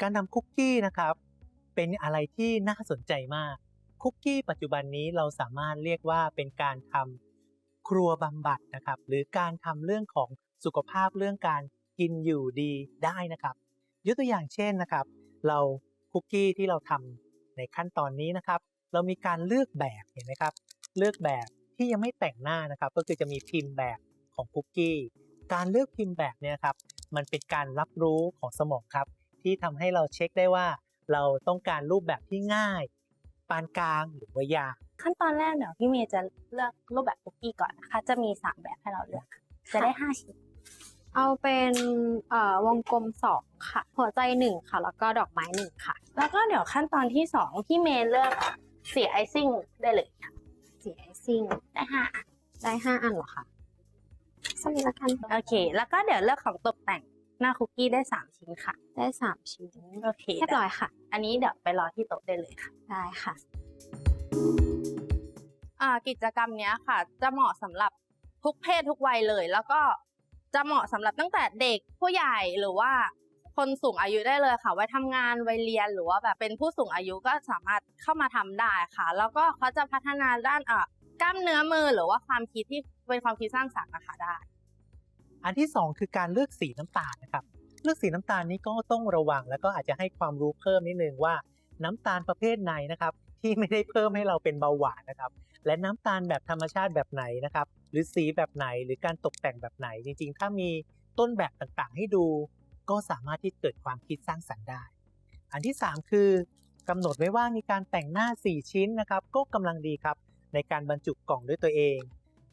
การทำคุกกี้นะครับ เป็นอะไรที่น่าสนใจมาก คุกกี้ปัจจุบันนี้เราสามารถเรียกว่าเป็นการทำครัวบำบัดนะครับ หรือการทำเรื่องของสุขภาพเรื่องการกินอยู่ดีได้นะครับ ยกตัวอย่างเช่นนะครับ เราคุกกี้ที่เราทำในขั้นตอนนี้นะครับ เรามีการเลือกแบบเห็นไหมครับ เลือกแบบที่ยังไม่แต่งหน้านะครับ ก็คือจะมีพิมพ์แบบของคุกกี้ การเลือกพิมพ์แบบเนี่ยครับ มันเป็นการรับรู้ของสมองครับ ที่ทำให้เราเช็คได้ว่า เราต้องการรูปแบบที่ง่าย ปานกลางหรือว่ายากขั้นตอนแรกเดี๋ยวพี่เมย์จะเลือกรูปแบบคุกกี้ก่อนนะคะ จะมีสามแบบให้เราเลือกค่ะจะได้ห้าชิ้นเอาเป็นเอ่อวงกลมสองค่ะ หัวใจหนึ่งค่ะ แล้วก็ดอกไม้หนึ่งค่ะ แล้วก็เดี๋ยวขั้นตอนที่สองพี่เมย์เลือกสีไอซิ่งได้เลยค่ะสีไอซิ่งได้ห้าอันได้ห้าอันเหรอคะสมิละกันโอเค แล้วก็เดี๋ยวเลือกของตกแต่ง หน้าคุกกี้ได้สามชิ้นค่ะ ได้สามชิ้นโอเคเรียบร้อยค่ะ อันนี้เดี๋ยวไปรอที่โต๊ะได้เลยค่ะ ได้ค่ะอ่ากิจกรรมเนี้ยค่ะ จะเหมาะสำหรับทุกเพศทุกวัยเลย แล้วก็จะเหมาะสำหรับตั้งแต่เด็กผู้ใหญ่หรือว่าคนสูงอายุได้เลยค่ะ ไว้ทำงานไว้เรียนหรือว่าแบบเป็นผู้สูงอายุก็สามารถเข้ามาทำได้ค่ะ แล้วก็เขาจะพัฒนาด้านอ่ากล้ามเนื้อมือหรือว่าความคิดที่เป็นความคิดสร้างสรรค์นะคะได้ อันที่ 2 คือการเลือกสีน้ำตาลนะครับ เลือกสีน้ำตาลนี้ก็ต้องระวังแล้วก็อาจจะให้ความรู้เพิ่มนิดนึงว่าน้ำตาลประเภทไหนนะครับที่ไม่ได้เพิ่มให้เราเป็นเบาหวานนะครับ และน้ำตาลแบบธรรมชาติแบบไหนนะครับ หรือสีแบบไหนหรือการตกแต่งแบบไหน จริงๆ ถ้ามีต้นแบบต่างๆ ให้ดู ก็สามารถที่เกิดความคิดสร้างสรรค์ได้ อันที่ 3 คือกำหนดไว้ว่ามีการแต่งหน้า 4 ชิ้นนะครับ ก็กำลังดีครับ ในการบรรจุกล่องด้วยตัวเอง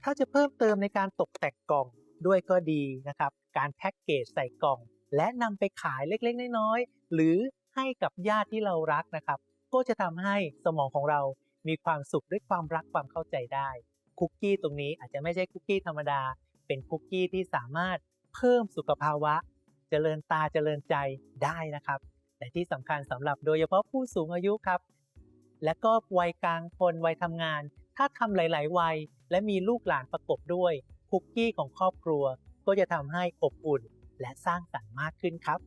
ถ้าจะเพิ่มเติมในการตกแต่งกล่อง ด้วยก็ดีนะครับ การแพ็กเกจใส่กล่อง และนำไปขายเล็กๆ น้อยๆ หรือให้กับญาติที่เรารักนะครับ ก็จะทำให้สมองของเรามีความสุขด้วยความรักความเข้าใจได้ คุกกี้ตรงนี้อาจจะไม่ใช่คุกกี้ธรรมดา เป็นคุกกี้ที่สามารถเพิ่มสุขภาวะ เจริญตาเจริญใจได้นะครับ แต่ที่สำคัญสำหรับโดยเฉพาะผู้สูงอายุครับ และก็วัยกลางคนวัยทำงาน ถ้าทำหลาย ๆ วัย และมีลูกหลานประกบด้วย คุกกี้ของครอบครัว ก็จะทำให้อบอุ่นและสร้างสรรค์มากขึ้นครับ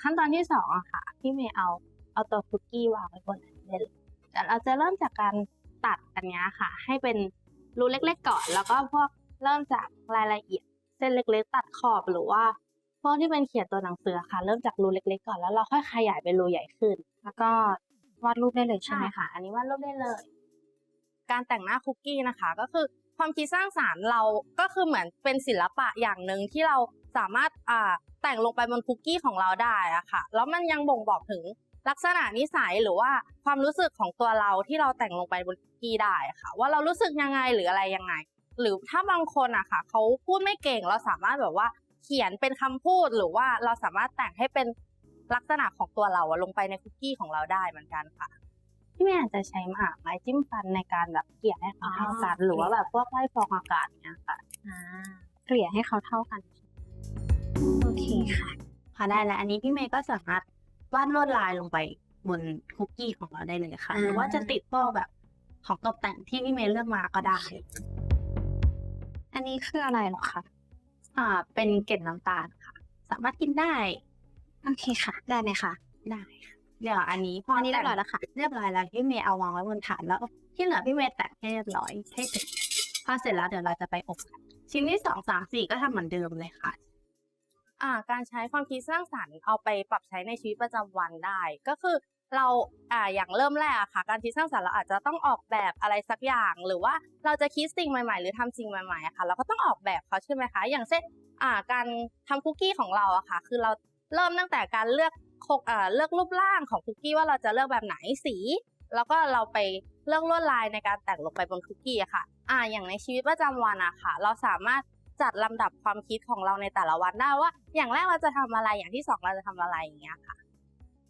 ขั้นตอนที่สองอะค่ะพี่เมย์เอาเอาตัวคุกกี้วางไว้บนอันนี้ได้เลยแต่เราจะเริ่มจากการตัดอันเนี้ยค่ะ ให้เป็นรูเล็กๆก่อน แล้วก็พวกเริ่มจากรายละเอียด เส้นเล็กๆ ตัดขอบหรือว่าพวกที่เป็นเขียนตัวหนังสือค่ะ เริ่มจากรูเล็กๆ ก่อนแล้วเราค่อยขยายเป็นรูใหญ่ขึ้น แล้วก็วาดรูปได้เลยใช่ใช่ไหมค่ะคะอันนี้วาดรูปได้เลย การแต่งหน้าคุกกี้นะคะ ก็คือ ความคิดสร้างสารรค์เราก็คือเหมือนเป็นศิลปะอย่างหนึ่งที่เราสามารถอ่าแต่งลงไปบนคุกกี้ของเราได้อะค่ะ แล้วมันยังบ่งบอกถึงลักษณะนิสัยหรือว่าความรู้สึกของตัวเราที่เราแต่งลงไปบนคุกกี้ได้ค่ะ ว่าเรารู้สึกยังไงหรืออะไรยังไง หรือถ้าบางคนอะค่ะเขาพูดไม่เก่งเราสามารถแบบว่าเขียนเป็นคำพูดหรือว่าเราสามารถแต่งให้เป็นลักษณะของตัวเราลงไปในคุกกี้ของเราได้เหมือนกันค่ะ พี่เมย์อาจจะใช้หมากไม้จิ้มฟันในการแบบเกลี่ยให้เขาเท่ากันหรือว่าแบบพวกไล่ฟองอากาศเนี้ยค่ะอ่าเกลี่ยให้เขาเท่ากัน โอเคค่ะ พอได้แล้ว อันนี้พี่เมย์ก็สามารถวาดลวดลายลงไปบนคุกกี้ของเราได้เลยค่ะอ่าหรือว่าจะติดพวกแบบของตกแต่งที่พี่เมย์เลือกมาก็ได้ อันนี้คืออะไรเหรอคะ อ่า เป็นเกล็ดน้ำตาลค่ะ สามารถกินได้ โอเคค่ะ ได้ไหมคะ ได้ค่ะ เดี๋ยวอันนี้พออันนี้เรียบร้อยแล้วค่ะ เรียบร้อยแล้วพี่เมย์เอาวางไว้บนถาดแล้ว ที่เหลือพี่เมย์แต่งให้เรียบร้อยให้เสร็จพอเสร็จแล้วเดี๋ยวเราจะไปอบกันชิ้นที่สองสามสี่ก็ทำเหมือนเดิมเลยค่ะอ่าการใช้ความคิดสร้างสรรค์เอาไปปรับใช้ในชีวิตประจำวันได้ ก็คือเราอ่าอย่างเริ่มแรกอะค่ะ การคิดสร้างสรรค์เราอาจจะต้องออกแบบอะไรสักอย่าง หรือว่าเราจะคิดสิ่งใหม่ ๆ หรือทำสิ่งใหม่ๆอะค่ะ เราก็ต้องออกแบบเขาใช่ไหมคะ อย่างเช่นอ่าการทำคุกกี้ของเราอะค่ะ คือเราเริ่มตั้งแต่การเลือก เลือกรูปร่างของคุกกี้ว่าเราจะเลือกแบบไหนสี แล้วก็เราไปเลือกลวดลายในการแต่งลงไปบนคุกกี้อะค่ะ อ่า อย่างในชีวิตประจำวันอะค่ะ เราสามารถจัดลำดับความคิดของเราในแต่ละวันได้ว่า อย่างแรกเราจะทำอะไรอย่างที่สองเราจะทำอะไรอย่างเงี้ยค่ะ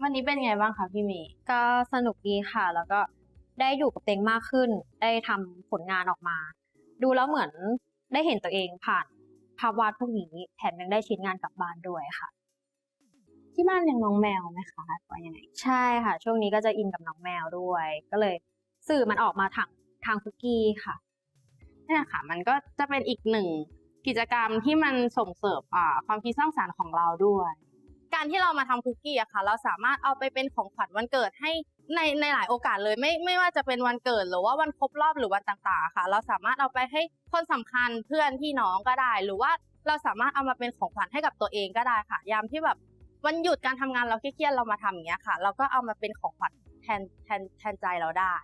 วันนี้เป็นไงบ้างคะพี่เมย์ก็สนุกดีค่ะ แล้วก็ได้อยู่กับตัวเองมากขึ้น ได้ทำผลงานออกมา ดูแล้วเหมือนได้เห็นตัวเองผ่านภาพวาดพวกนี้แถมยังได้ชิ้นงานกลับบ้านด้วยค่ะ ที่บ้านยังน้องแมวไหมคะว่ายังไงใช่ค่ะ ช่วงนี้ก็จะอินกับน้องแมวด้วย ก็เลยสื่อมันออกมาทางทางคุกกี้ค่ะเนี่ยค่ะ มันก็จะเป็นอีกหนึ่งกิจกรรมที่มันส่งเสริมความคิดสร้างสรรค์ของเราด้วย การที่เรามาทำคุกกี้อะค่ะ เราสามารถเอาไปเป็นของขวัญวันเกิดให้ในในหลายโอกาสเลยไม่ไม่ว่าจะเป็นวันเกิดหรือว่าวันครบรอบหรือวันต่างๆค่ะ เราสามารถเอาไปให้คนสำคัญเพื่อนพี่น้องก็ได้ หรือว่าเราสามารถเอามาเป็นของขวัญให้กับตัวเองก็ได้ค่ะ ยามที่แบบ วันหยุดการทำงานเราเครียดๆเรามาทำอย่างเงี้ยค่ะ เราก็เอามาเป็นของขวัญแทนแทนแทนใจเราได้